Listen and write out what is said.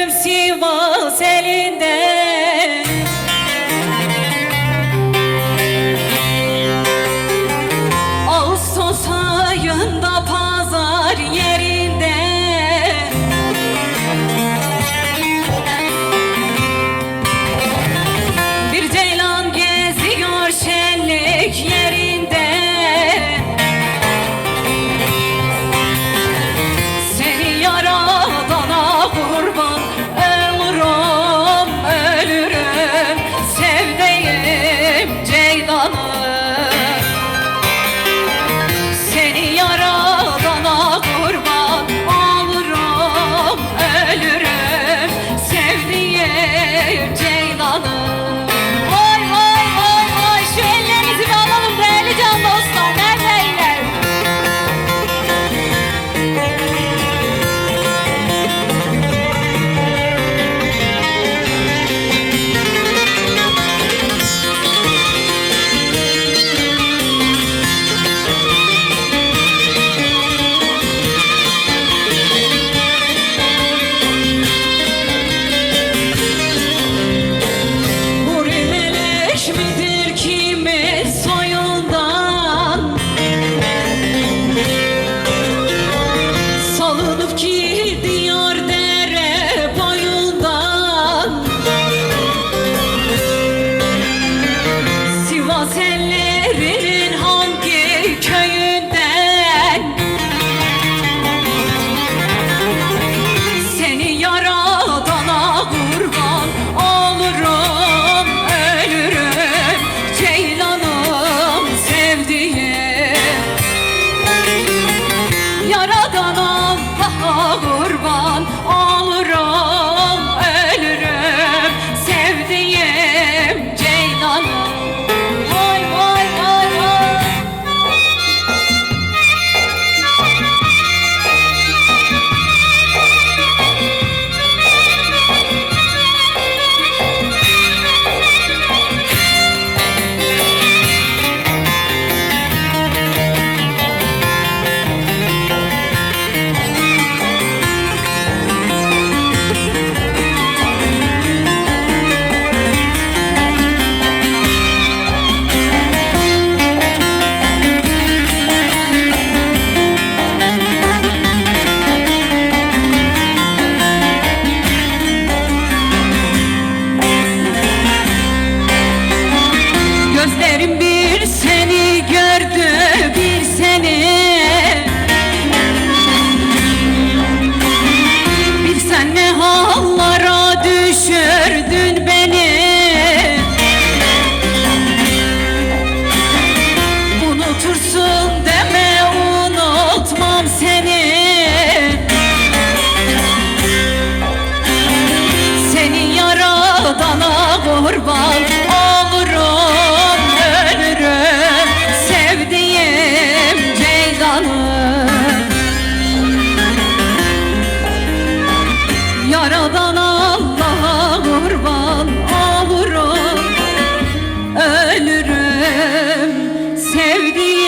gözüm Sivas elinde ceylanım sevdana kurban olurum ölürüm sevdiğim ceylanı. Yaradan Allah'a kurban olurum ölürüm sevdiğim